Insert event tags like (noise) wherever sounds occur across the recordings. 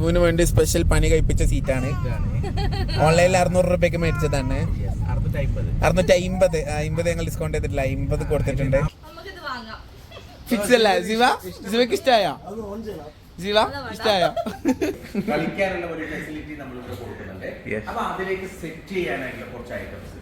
ജിവുവിന് വേണ്ടി സ്പെഷ്യൽ പണി കഴിപ്പിച്ച സീറ്റാണ് ഓൺലൈനിൽ അറുന്നൂറ് രൂപയ്ക്ക് മേടിച്ചതാണ്. അറുന്നൂറ്റി അമ്പത് അമ്പത് ഞങ്ങൾ ഡിസ്കൗണ്ട് ചെയ്തിട്ടില്ല. അമ്പത് കൊടുത്തിട്ടുണ്ട്. ഫിക്സ് അല്ല? ശിവ? ശിവക്ക് ഇഷ്ടമായോ ശിവ ഇഷ്ടമായോ കളിക്കാനുള്ള ഒരു ഫെസിലിറ്റി നമ്മൾ ഇവിടെ കൊടുക്കുന്നുണ്ട്. അപ്പൊ അതിലേക്ക് സെറ്റ് ചെയ്യാനായിട്ടുള്ള കുറച്ച് ഐറ്റംസ്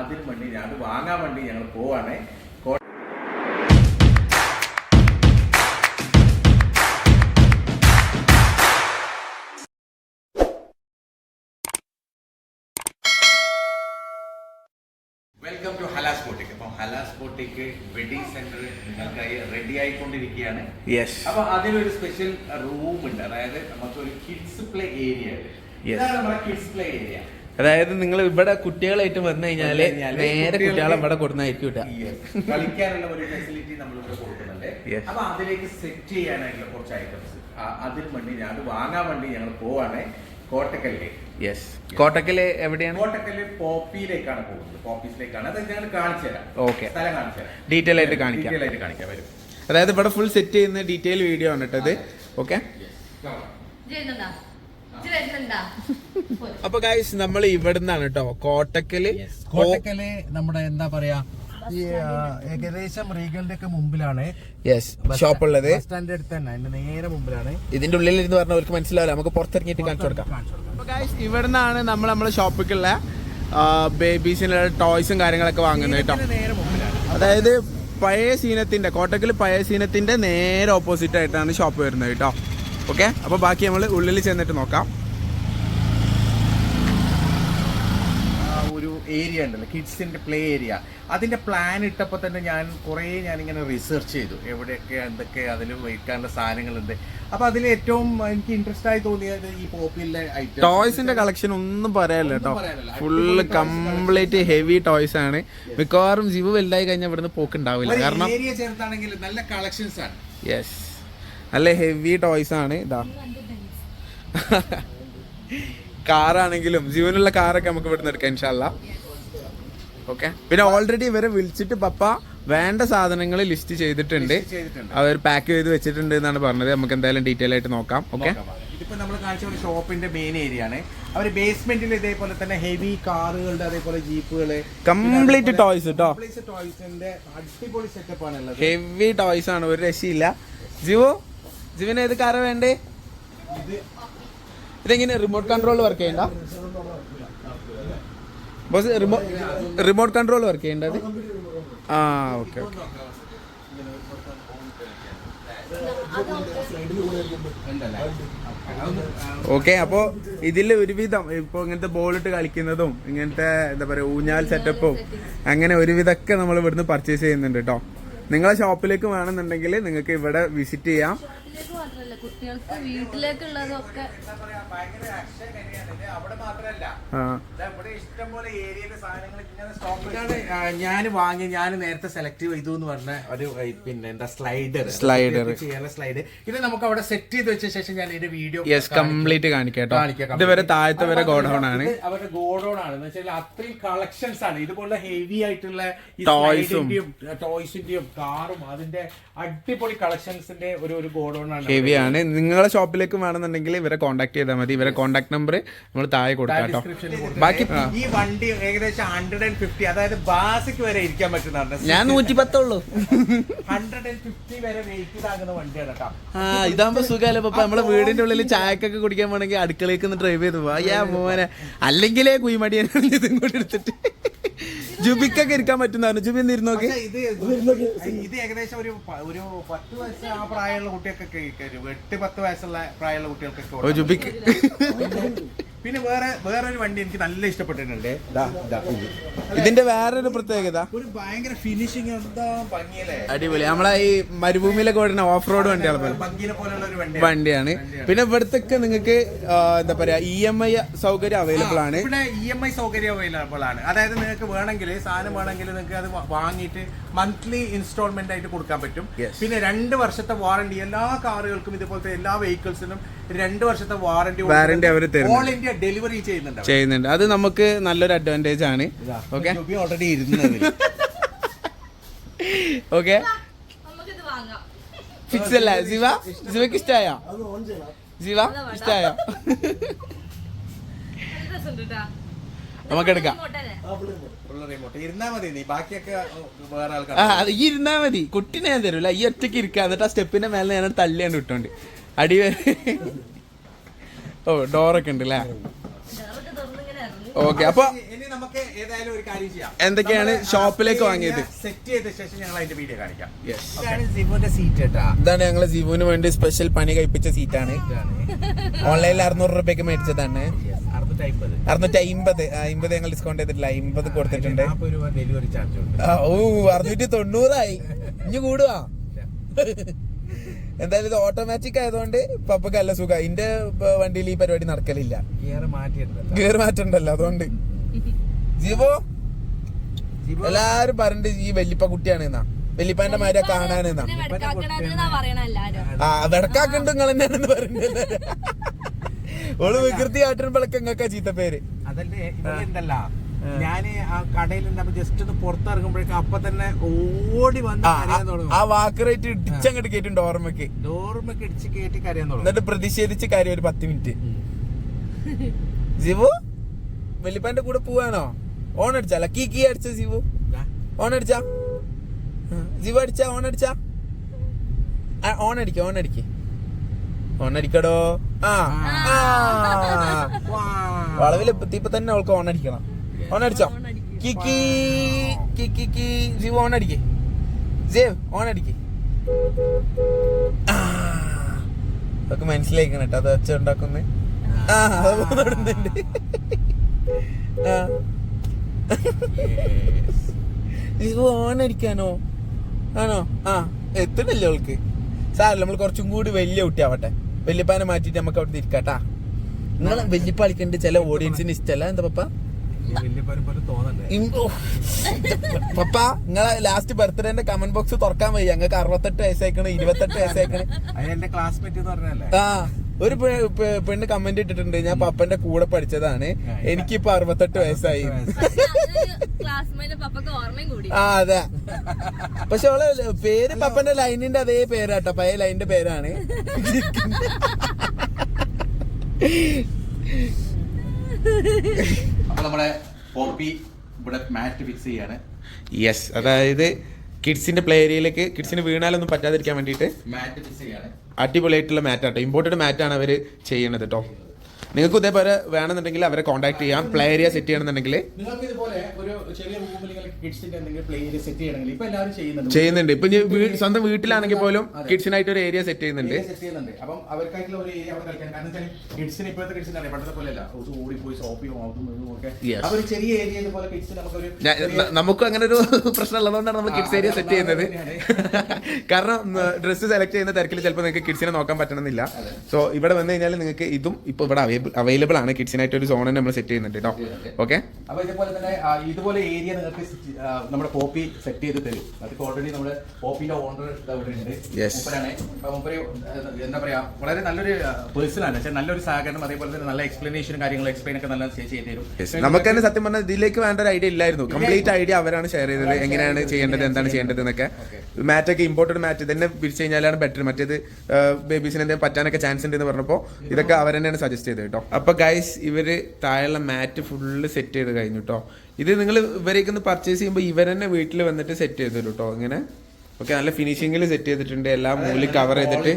അതിന് വേണ്ടി ഞാൻ അത് വാങ്ങാൻ വേണ്ടി ഞങ്ങൾ പോവാണ്. ബോട്ടിക് വെഡിങ് സെന്റർ നിങ്ങൾക്കായി റെഡി ആയിക്കൊണ്ടിരിക്കുകയാണ്. അപ്പൊ അതിലൊരു സ്പെഷ്യൽ റൂം ഉണ്ട്. അതായത് നമുക്ക് ഒരു കിഡ്സ് പ്ലേ ഏരിയ നമ്മുടെ കിഡ്സ് പ്ലേ ഏരിയ അതായത് നിങ്ങൾ ഇവിടെ കുട്ടികളായിട്ട് വന്നു കഴിഞ്ഞാൽ നേരെ കുട്ടികളെ ഇവിടെ കൊടുക്കുന്നതായിരിക്കും കളിക്കാനുള്ള ഒരു ഫെസിലിറ്റി നമ്മൾ ഇവിടെ കൊടുക്കുന്നുണ്ട്. അപ്പൊ അതിലേക്ക് സെറ്റ് ചെയ്യാനായിട്ടുള്ള കുറച്ച് ഐറ്റംസ് അതിൽ വേണ്ടി ഞാൻ അത് വാങ്ങാൻ വേണ്ടി ഞങ്ങൾ പോവാണ്. കോട്ടക്കലിലേക്ക്. യെസ് കോട്ടക്കൽ എവിടെയാണ്? കോട്ടക്കൽ പോപ്പിയിലേക്കാണ് പോകുന്നത്. പോപ്പീസിലേക്കാണ്. അത് ഞങ്ങൾ കാണിച്ചു തരാം. ഓക്കെ സ്ഥലം കാണിച്ചു തരാം. ഡീറ്റെയിൽ ആയിട്ട് കാണിക്കാം. ഡീറ്റെയിൽ ആയിട്ട് കാണിക്കാം. വരും. അതായത് ഇവിടെ ഫുൾ സെറ്റ് ചെയ്യുന്ന ഡീറ്റെയിൽ വീഡിയോ ആണ് കേട്ടത് ഓക്കെ. അപ്പൊ ഗായ്സ് നമ്മൾ ഇവിടുന്നാണ് കേട്ടോ. കോട്ടക്കൽ കോട്ടക്കൽ നമ്മുടെ എന്താ പറയാ ഈ ഏകദേശം റീഗലിന്റെ ഒക്കെ മുമ്പിലാണ് യെസ് ഷോപ്പ് ഉള്ളത്. ബസ് സ്റ്റാൻഡിന്റെ അടുത്ത് തന്നെ അതിന്റെ നേരെ മുമ്പിലാണ്. ഇതിന്റെ ഉള്ളിൽ ഇരുന്ന് പറഞ്ഞാൽ അവർക്ക് മനസ്സിലാവില്ല. നമുക്ക് പുറത്തിറങ്ങിയിട്ട് കാണിച്ചു കൊടുക്കാം. ഇവിടെ നിന്നാണ് ഇവിടുന്നാണ് നമ്മൾ നമ്മുടെ ഷോപ്പിക്കുള്ള ബേബീസിനുള്ള ടോയ്സും കാര്യങ്ങളൊക്കെ വാങ്ങുന്നത് കേട്ടോ. അതായത് പഴയ സീനത്തിന്റെ കോട്ടക്കൽ പഴയ സീനത്തിന്റെ നേരെ ഓപ്പോസിറ്റ് ആയിട്ടാണ് ഷോപ്പ് വരുന്നത് കേട്ടോ. ഓക്കെ അപ്പൊ ബാക്കി നമ്മൾ ഉള്ളിൽ ചെന്നിട്ട് നോക്കാം ആ ഒരു ഏരിയ ഉണ്ടല്ലോ കിഡ്സിന്റെ പ്ലേ ഏരിയ അതിന്റെ പ്ലാൻ ഇട്ടപ്പോൾ തന്നെ ഞാൻ കുറേ ഞാനിങ്ങനെ റിസർച്ച് ചെയ്തു. എവിടെയൊക്കെ എന്തൊക്കെ അതിൽ വയ്ക്കാനുള്ള സാധനങ്ങളുണ്ട്. അപ്പോൾ അതിൽ ഏറ്റവും എനിക്ക് ഇൻട്രസ്റ്റ് ആയി തോന്നിയത് ഈ പോപ്പിലെ ഐറ്റം ടോയ്സിന്റെ കളക്ഷൻ ഒന്നും പറയാനില്ല കേട്ടോ. ഫുള്ള് കംപ്ലീറ്റ് ഹെവി ടോയ്സ് ആണ്. മിക്കവാറും ജീവ് വലുതായി കഴിഞ്ഞാൽ ഇവിടുന്ന് പോക്കുണ്ടാവില്ല കാരണം ഏരിയ ചേർത്താണെങ്കിൽ നല്ല കളക്ഷൻസ് ആണ്. യെസ് നല്ല ഹെവി ടോയ്സ് ആണ്. ഇതാ. (laughs) കാറാണെങ്കിലും ജീവനുള്ള കാറൊക്കെ നമുക്ക് ഇവിടുന്ന് എടുക്കാം ഇൻഷാല്ല ഓക്കെ പിന്നെ ഓൾറെഡി ഇവരെ വിളിച്ചിട്ട് പപ്പ വേണ്ട സാധനങ്ങൾ ലിസ്റ്റ് ചെയ്തിട്ടുണ്ട്. അവർ പാക്ക് ചെയ്ത് വെച്ചിട്ടുണ്ട് എന്നാണ് പറഞ്ഞത്. നമുക്ക് എന്തായാലും ഡീറ്റെയിൽ ആയിട്ട് നോക്കാം. ഓക്കെ ഇതിപ്പോ നമ്മൾ കാണിച്ച ഒരു ഷോപ്പിന്റെ മെയിൻ ഏരിയ ആണ്. അവർ ബേസ്മെന്റിൽ ഇതേപോലെ തന്നെ ഹെവി കാറുകളുടെ അതേപോലെ ജീപ്പുകൾ. കംപ്ലീറ്റ് ടോയ്സ് കേട്ടോ ടോയ്സിന്റെ അടിപൊളി സെറ്റപ്പ് ആണ് ഉള്ളത്. ഹെവി ടോയ്സ് ആണ്. ഒരു രക്ഷയില്ല. ജിവോ ജിവിന് ഏത് കാറാ വേണ്ടേ? ഇതെങ്ങനെ റിമോട്ട് കൺട്രോൾ വർക്ക് ചെയ്യണ്ട? ബോസ് റിമോട്ട് കൺട്രോൾ വർക്ക് ചെയ്യേണ്ടത് ആ ഓക്കെ ഓക്കെ. ഓക്കെ അപ്പോ ഇതിൽ ഒരുവിധം ഇപ്പൊ ഇങ്ങനത്തെ ബോളിട്ട് കളിക്കുന്നതും ഇങ്ങനത്തെ എന്താ പറയാ ഊഞ്ഞാൽ സെറ്റപ്പും അങ്ങനെ ഒരുവിധമൊക്കെ നമ്മൾ ഇവിടുന്ന് പർച്ചേസ് ചെയ്യുന്നുണ്ട് കേട്ടോ നിങ്ങളെ ഷോപ്പിലേക്ക് വേണമെന്നുണ്ടെങ്കിൽ നിങ്ങൾക്ക് ഇവിടെ വിസിറ്റ് ചെയ്യാം. മാത്രല്ല കുട്ടികൾക്ക് വീട്ടിലേക്കുള്ളതൊക്കെ. ഞാൻ വാങ്ങി ഞാൻ നേരത്തെ സെലക്ട് ചെയ്തു എന്ന് പറഞ്ഞ ഒരു പിന്നെ എന്താ സ്ലൈഡർ സ്ലൈഡർ ചെയ്യാനുള്ള സ്ലൈഡ് ഇത് നമുക്ക് അവിടെ സെറ്റ് ചെയ്ത് വെച്ച ശേഷം ഞാൻ ഇതിന്റെ വീഡിയോ യെസ് കംപ്ലീറ്റ് കാണിക്കാം കേട്ടോ. കാണിക്കാം, ഇതുവരെ താഴത്തെ വരെ ഗോഡൗൺ ആണ്. അവരുടെ ഗോഡൌൺ ആണ്. എന്ന് വെച്ചാൽ അത്രയും കളക്ഷൻസ് ആണ്. ഇതുപോലെ ഹെവി ആയിട്ടുള്ള ടോയ്സിന്റെയും. ടോയ്സിന്റെയും കാറും അതിന്റെ അടിപൊളി കളക്ഷൻസിന്റെ ഒരു ഒരു ഗോഡൌൺ ആണ്. ഹെവി ആണ്. നിങ്ങളെ ഷോപ്പിലേക്ക് വേണമെന്നുണ്ടെങ്കിൽ ഇവരെ കോൺടാക്ട് ചെയ്താൽ മതി. ഇവരെ കോൺടാക്ട് നമ്പർ നമ്മൾ താഴെ കൊടുക്കാം കേട്ടോ. ബാക്കി ഈ വണ്ടി ഏകദേശം ഹൺഡ്രഡ് ആൻഡ് ഫിഫ്റ്റി അതായത് ബാസിക്ക് വരെ ഇരിക്കാൻ പറ്റുന്ന ഞാൻ നൂറ്റി പത്തുള്ളൂ ഹൺഡ്രഡ് ആൻഡ് ഫിഫ്റ്റി വരെ വെയിറ്റ് ഇതാകുന്ന വണ്ടിയാണ് കേട്ടോ. ആ ഇതാകുമ്പോ സുഖമല്ലേ പപ്പ? നമ്മളെ വീടിന്റെ ഉള്ളിൽ ചായക്കൊക്കെ കുടിക്കാൻ വേണമെങ്കിൽ അടുക്കളയ്ക്ക് ഡ്രൈവ് ചെയ്ത് പോവാ. മോനെ. അല്ലെങ്കിലേ കുയിമടിയാണ് ഇതും കൂടി എടുത്തിട്ട്. ജുബിക്കൊക്കെ ഇരിക്കാൻ പറ്റുന്നതാണ്. ജുബി ഒന്ന് ഇരുന്ന് നോക്കി. ഇത് ഇത് ഏകദേശം ഒരു പ- ഒരു പത്ത് വയസ്സ് ആ പ്രായമുള്ള കുട്ടികൾക്കൊക്കെ ഒരു എട്ട് പത്ത് വയസ്സുള്ള പ്രായമുള്ള കുട്ടികൾക്കൊക്കെ ഓ ജുബിക്ക്. പിന്നെ വേറെ വേറെ ഒരു വണ്ടി എനിക്ക് നല്ല ഇഷ്ടപ്പെട്ടിട്ടുണ്ട്. ഇതിന്റെ വേറൊരു പ്രത്യേകത. ഒരു ഭയങ്കര ഫിനിഷിങ് എന്താ ഭംഗിയല്ലേ? അടിപൊളി. നമ്മളെ ഈ മരുഭൂമിയിലൊക്കെ ഓടുന്ന ഓഫ് റോഡ് വണ്ടിയാണ്. വണ്ടിയാണ്. പിന്നെ ഇവിടത്തൊക്കെ നിങ്ങൾക്ക് എന്താ പറയാ ഇ എം ഐ സൗകര്യം അവൈലബിൾ ആണ്. ഇവിടെ ഇ എം ഐ സൗകര്യം അവൈലബിൾ ആണ്. അതായത് നിങ്ങൾക്ക് വേണമെങ്കിൽ സാധനം വേണമെങ്കിൽ നിങ്ങൾക്ക് അത് വാങ്ങിയിട്ട് മന്ത്ലി ഇൻസ്റ്റാൾമെന്റ് ആയിട്ട് കൊടുക്കാൻ പറ്റും. പിന്നെ രണ്ട് വർഷത്തെ വാറണ്ടി എല്ലാ കാറുകൾക്കും ഇതുപോലത്തെ എല്ലാ വെഹിക്കിൾസിനും രണ്ട് വർഷത്തെ വാറന്റി വാറന്റി അവർ തരും ഓൾ ഇന്ത്യ ഡെലിവറി ചെയ്യുന്നുണ്ട്. ചെയ്യുന്നുണ്ട്. അത് നമുക്ക് നല്ലൊരു അഡ്വാന്റേജ് ആണ്. ഓക്കെ ഓൾറെഡി ഇരുന്നത്. ഓക്കെ ഫിക്സ് അല്ല? ശിവ ശിവക്ക് ഇഷ്ടമായോ ജിവ ഇഷ്ടായോ? (laughs) നമുക്ക് എടുക്കാം. ഉള്ള റിമോട്ട് ഇരുന്നാ മതി നീ. ബാക്കിയൊക്കെ വേറെ ആ ഈ ഇരുന്നാ മതി. കുട്ടിനെ ഞാൻ തരൂല. ഈ ഒറ്റയ്ക്ക് ഇരിക്കുക എന്നിട്ട് ആ സ്റ്റെപ്പിന്റെ മേലെ ഞാൻ തള്ളിയാണ് ഇട്ടോണ്ട് അടി വരെ. ഓ ഡോറൊക്കെ ഉണ്ട് അല്ലേ ഓക്കെ അപ്പൊ ഇനി നമുക്ക് ഏതായാലും ഒരു കാര്യം ചെയ്യാം. എന്തൊക്കെയാണ് ഷോപ്പിലേക്ക് വാങ്ങിയത്? സെറ്റ് ചെയ്ത ശേഷം ഞങ്ങൾ അതിന്റെ വീഡിയോ കാണിക്കാം. ഇതാണ് സിബുന്റെ സീറ്റ് കേട്ടാ ഇതാണ് ഞങ്ങൾ സിബുവിന് വേണ്ടി സ്പെഷ്യൽ പണി കഴിപ്പിച്ച സീറ്റാണ് ഓൺലൈനിൽ അറുന്നൂറ് രൂപയ്ക്ക് മേടിച്ചതാണ്. അറുന്നൂറ്റി അമ്പത് അമ്പത് ഞങ്ങൾ ഡിസ്കൗണ്ട് ചെയ്തിട്ടില്ല. അമ്പത് കൊടുത്തിട്ടുണ്ട്. ഡെലിവറി ചാർജ് ഉണ്ട്. ഓ അറുന്നൂറ്റി തൊണ്ണൂറായി. ഇനി കൂടുവാ. എന്തായാലും ഇത് ഓട്ടോമാറ്റിക് ആയതുകൊണ്ട് പപ്പക്ക് നല്ല സുഖം. ഇന്റെ വണ്ടിയിൽ ഈ പരിപാടി നടക്കലില്ല. ഗിയർ മാറ്റണ്ടല്ലോ അതുകൊണ്ട്. ജീവോ എല്ലാരും പറഞ്ഞിട്ട് ഈ വല്യപ്പ കുട്ടിയാണ് എന്നാ. വെല്ലിപ്പാന്റെ മാരെ കാണാനെന്നാ ആ വെടക്കാക്കുണ്ട് നിങ്ങൾ തന്നെയാണെന്ന് പറഞ്ഞത്. ഓൾ വികൃതി കാട്ടുമ്പോഴൊക്കെ ഇങ്ങക്കാ ചീത്ത പേര്. അതല്ലേ ഞാൻ ആ കടയിൽ ജസ്റ്റ് ഒന്ന് പുറത്തിറങ്ങുമ്പോഴേക്കും അപ്പൊ തന്നെ ഓടി വന്ന് ആ, കരയാൻ റേറ്റ് തുടങ്ങും. ആ വാക്കറേറ്റ് ഇടിച്ചങ്ങോട്ട് കേട്ടിട്ടുണ്ട് ഓർമ്മക്ക്. ഓർമ്മക്ക് ഇടിച്ച് കേട്ടി കരയാൻ തുടങ്ങും. എന്നിട്ട് പ്രതിഷേധിച്ച് കാര്യം ഒരു പത്ത് മിനിറ്റ്. ജിവു വലിപ്പന്റെ കൂടെ പോവാണോ? ഓൺ അടിച്ചാല കീ കീ അടിച്ച ജിവു? ഓൺ അടിച്ചാ ജിവു അടിച്ചാ? ഓൺ അടിച്ചാ ഓൺ അടിക്ക ഓൺ അടിക്ക ഓൺ അടിക്കടോ ആ. ആ. വളവിൽ എത്തിയപ്പോ തന്നെ അവൾക്ക് ഓൺ അടിക്കണം ഓൺ അടിച്ചോ കിക്കി കിക്കി കി ഓൺ അടിക്കേ സേവ് ഓൺ അടിക്കേ അതൊക്കെ മനസ്സിലാക്കണം കേട്ടോ അത് ഒച്ച ഉണ്ടാക്കുന്നേ. ആ അത് പോകുന്നുണ്ട് ഇത് ഓൺ അടിക്കാനോ ആണോ? ആ എത്തണില്ല അവൾക്ക് സാറല്ല നമ്മൾ കുറച്ചും കൂടി വലിയ കുട്ടിയാവട്ടെ വല്യപ്പാനെ മാറ്റിട്ട് നമുക്ക് അവിടെ ഇരിക്കാട്ടാ. നിങ്ങൾ വല്യപ്പ കളിക്കണ്ട് ചില ഓഡിയൻസിന് ഇഷ്ടമല്ല എന്താ പപ്പ? പപ്പ നിങ്ങളെ ലാസ്റ്റ് ബർത്ത്ഡേന്റെ കമന്റ് ബോക്സ് തുറക്കാൻ വയ്യ. ഞങ്ങൾക്ക് അറുപത്തെട്ട് വയസ്സേക്കണ് ഇരുപത്തെട്ട് വയസ്സേക്കണ് ക്ലാസ്മേറ്റ് എന്ന് പറഞ്ഞല്ലേ ആ ഒരു പെണ്ണ് കമന്റ് ഇട്ടിട്ടുണ്ട്. ഞാൻ പപ്പന്റെ കൂടെ പഠിച്ചതാണ്. എനിക്കിപ്പോ അറുപത്തെട്ട് വയസ്സായി. ക്ലാസ്മേറ്റ് പപ്പക്ക് ഓർമ്മയും കൂടി. ആ അതെ. പക്ഷെ അവളെ പേര് പപ്പന്റെ ലൈനിന്റെ അതേ പേരാട്ടോ. പഴയ ലൈനിന്റെ പേരാണ്. അപ്പൊ (laughs) നമ്മളെ പോപ്പി ഇവിടെ മാറ്റ് ഫിക്സ് ചെയ്യാണ്. യെസ് അതായത് കിഡ്സിന്റെ പ്ലേ ഏരിയയിലേക്ക് കിഡ്സിന് വീണാലൊന്നും പറ്റാതിരിക്കാൻ വേണ്ടിയിട്ട് മാറ്റ് ഫിക്സ് ചെയ്യാണ്. അടിപൊളിയായിട്ടുള്ള മാറ്റാട്ടോ ഇമ്പോർട്ടഡ് മാറ്റാണ് അവർ ചെയ്യണത് കേട്ടോ നിങ്ങൾക്ക് ഇതേപോലെ വേണമെന്നുണ്ടെങ്കിൽ അവരെ കോൺടാക്ട് ചെയ്യാം. പ്ലേ ഏരിയ സെറ്റ് ചെയ്യണമെന്നുണ്ടെങ്കിൽ. നിങ്ങൾക്ക് ഇതുപോലെ ഒരു ചെറിയ റൂമിൽ കിഡ്സിന്റെ എന്തെങ്കിലും പ്ലേ ഏരിയ സെറ്റ് ചെയ്യണമെങ്കിൽ ഇപ്പൊ എല്ലാവരും ചെയ്യുന്നുണ്ട്. ചെയ്യുന്നുണ്ട്. ഇപ്പൊ ഇനി വീ- സ്വന്തം വീട്ടിലാണെങ്കിൽ പോലും കിഡ്സിനായിട്ട് ഒരു ഏരിയ സെറ്റ് ചെയ്യുന്നുണ്ട്. സെറ്റ് ചെയ്യുന്നുണ്ട്. അപ്പം അവർക്കായിട്ടുള്ള ഒരു ഏരിയ അവിടെ കളിക്കാൻ. കാരണം വെച്ചാൽ കിഡ്സിന് ഇപ്പോഴത്തെ കിഡ്സിന് അറിയാം. പണ്ടത്തെ പോലെയല്ല ഒരു ഓടിപ്പോയി ഷോപ്പിങ്ങും അതും ഇതും ഒക്കെ. Yes. അപ്പൊ ഒരു ചെറിയ ഏരിയ ഇതുപോലെ കിഡ്സ് നമുക്കൊരു ഞാ- ന- നമുക്കും അങ്ങനെ ഒരു (laughs) പ്രശ്നം ഉള്ളതുകൊണ്ടാണ് നമ്മൾ കിഡ്സ് ഏരിയ സെറ്റ് ചെയ്യുന്നത്. (laughs) കാരണം ഡ്രസ്സ് സെലക്ട് ചെയ്യുന്ന തിരക്കിൽ ചിലപ്പോൾ നിങ്ങൾക്ക് കിഡ്സിനെ നോക്കാൻ പറ്റണമെന്നില്ല. സോ ഇവിടെ വന്നു കഴിഞ്ഞാൽ നിങ്ങൾക്ക് ഇതും ഇപ്പോൾ ഇവിടെ അവൈലബിൾ ആണ്. കിഡ്സിനായിട്ട് ഒരു സോൺ നമ്മൾ സെറ്റ് ചെയ്യുന്നുണ്ട് കേട്ടോ ഓക്കെ അപ്പൊ ഇതുപോലെ തന്നെ ഇതുപോലെ ഏരിയ നിങ്ങൾക്ക് നമ്മുടെ പോപ്പി സെറ്റ് ചെയ്ത് തരും. അതൊക്കെ ഓൾറെഡി നമ്മൾ പോപ്പിന്റെ ഓണർ ഉണ്ട്. മൂപ്പരാണ്. മൂപ്പര് എന്താ പറയാ വളരെ നല്ലൊരു പേഴ്സൺ ആണ്. നല്ലൊരു സഹകരണം അതേപോലെ തന്നെ നല്ല എക്സ്പ്ലനേഷനും കാര്യങ്ങളും എക്സ്പ്ലെയിൻ ഒക്കെ നല്ല ചെയ്ത് തരും. നമുക്ക് തന്നെ സത്യം പറഞ്ഞാൽ ഇതിലേക്ക് വേണ്ട ഒരു ഐഡിയ ഇല്ലായിരുന്നു. കംപ്ലീറ്റ് ഐഡിയ അവരാണ് ഷെയർ ചെയ്തത്. എങ്ങനെയാണ് ചെയ്യേണ്ടത് എന്താണ് ചെയ്യേണ്ടത്. എന്നൊക്കെ മാറ്റ് ഒക്കെ ഇമ്പോർട്ടഡ് മാറ്റ് തന്നെ പിരിച്ചു കഴിഞ്ഞാലാണ് ബെറ്റർ മറ്റേത് ബേബീസിന് എന്തെങ്കിലും പറ്റാനൊക്കെ ചാൻസ് ഉണ്ട് എന്ന് പറഞ്ഞപ്പോൾ ഇതൊക്കെ അവർ തന്നെയാണ് സജസ്റ്റ് ചെയ്തത് കേട്ടോ. അപ്പൊ ഗൈസ് ഇവർ താഴെയുള്ള മാറ്റ് ഫുള്ള് സെറ്റ് ചെയ്ത് കഴിഞ്ഞു കേട്ടോ ഇത് നിങ്ങൾ ഇവരേക്ക് ഒന്ന് പർച്ചേസ് ചെയ്യുമ്പോൾ ഇവർ തന്നെ വീട്ടിൽ വന്നിട്ട് സെറ്റ് ചെയ്തു തരും കേട്ടോ ഇങ്ങനെ. ഓക്കെ നല്ല ഫിനിഷിംഗിൽ സെറ്റ് ചെയ്തിട്ടുണ്ട്. എല്ലാം മൂലി കവർ ചെയ്തിട്ട്.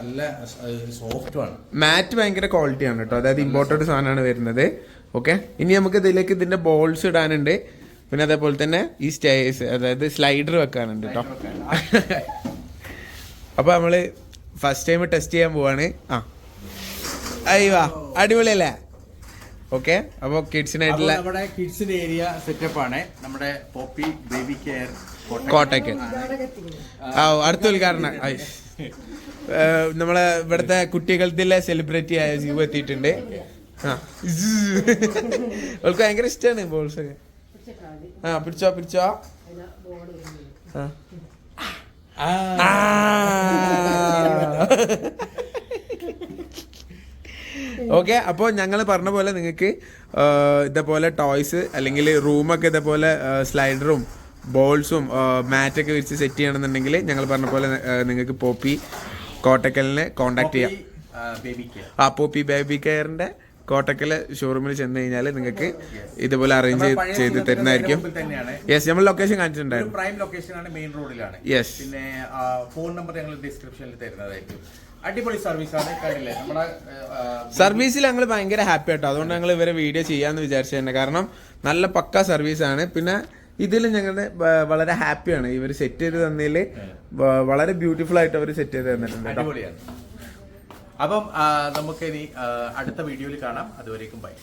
നല്ല സോഫ്റ്റ് ആണ്. മാറ്റ് ഭയങ്കര ക്വാളിറ്റി ആണ് കേട്ടോ അതായത് ഇമ്പോർട്ടഡ് സാധനമാണ് വരുന്നത്. ഓക്കെ ഇനി നമുക്ക് ഇതിലേക്ക് ഇതിന്റെ ബോൾസ് ഇടാനുണ്ട്. പിന്നെ അതേപോലെ തന്നെ ഈ സ്റ്റേസ് അതായത് സ്ലൈഡർ വെക്കാനുണ്ട് കേട്ടോ അപ്പോൾ നമ്മൾ ഫസ്റ്റ് ടൈം ടെസ്റ്റ് ചെയ്യാൻ പോവാണ്. ആ അയ്യോ അടിപൊളിയല്ലേ? ഓക്കെ അപ്പോൾ അപ്പൊ കിഡ്സിനായിട്ടുള്ള നമ്മുടെ കിഡ്സിന്റെ ഏരിയ സെറ്റപ്പ് ആണ് നമ്മുടെ പോപ്പി ബേബി കെയർ കോട്ടയ്ക്ക്. ആ. അടുത്ത ഉദ്ഘാടനം. നമ്മളെ ഇവിടുത്തെ കുട്ടികളുടെ സെലിബ്രിറ്റി ആയ ജീവ എത്തിയിട്ടുണ്ട്. ആ. അവൾക്ക് ഭയങ്കര ഇഷ്ടമാണ് ബോൾസ് ഒക്കെ. ആ പിടിച്ചോ പിടിച്ചോ. ആ. ഓക്കെ അപ്പോൾ ഞങ്ങൾ പറഞ്ഞ പോലെ നിങ്ങൾക്ക് ഇതേപോലെ ടോയ്സ് അല്ലെങ്കിൽ റൂമൊക്കെ ഇതേപോലെ സ്ലൈഡറും ബോൾസും മാറ്റൊക്കെ വെച്ച് സെറ്റ് ചെയ്യണമെന്നുണ്ടെങ്കിൽ ഞങ്ങൾ പറഞ്ഞ പോലെ നിങ്ങൾക്ക് പോപ്പി കോട്ടക്കലിനെ കോണ്ടാക്ട് ചെയ്യാം. ആ പോപ്പി ബേബി കെയറിന്റെ കോട്ടക്കൽ ഷോറൂമിൽ ചെന്ന് കഴിഞ്ഞാൽ നിങ്ങൾക്ക് ഇതുപോലെ അറേഞ്ച് ചെയ്ത് തരുന്നതായിരിക്കും. യെസ് നമ്മൾ ലൊക്കേഷൻ കാണിച്ചിട്ടുണ്ടായിരുന്നു. പ്രൈം ലൊക്കേഷൻ ആണ് മെയിൻ റോഡിലാണ് യെസ് പിന്നെ ഫോൺ നമ്പർ ഞങ്ങൾ ഡിസ്ക്രിപ്ഷനിൽ തരുന്നതായിരിക്കും. അടിപൊളി സർവീസ് ആണ്. കണ്ടില്ലേ? സർവീസിൽ ഞങ്ങൾ ഭയങ്കര ഹാപ്പി ആട്ടോ. അതുകൊണ്ട് ഞങ്ങൾ ഇവരെ വീഡിയോ ചെയ്യാന്ന് വിചാരിച്ചു തന്നെ. കാരണം നല്ല പക്ക സർവീസ് ആണ്. പിന്നെ ഇതിൽ ഞങ്ങളുടെ വളരെ ഹാപ്പിയാണ് ഇവർ സെറ്റ് ചെയ്ത് തന്നതിൽ വളരെ ബ്യൂട്ടിഫുൾ ആയിട്ട് അവർ സെറ്റ് ചെയ്ത് തന്നിട്ടുണ്ട് അടിപൊളിയാണ്. അപ്പം നമുക്ക് ഇനി അടുത്ത വീഡിയോയിൽ കാണാം. അതുവരേക്കും ബൈ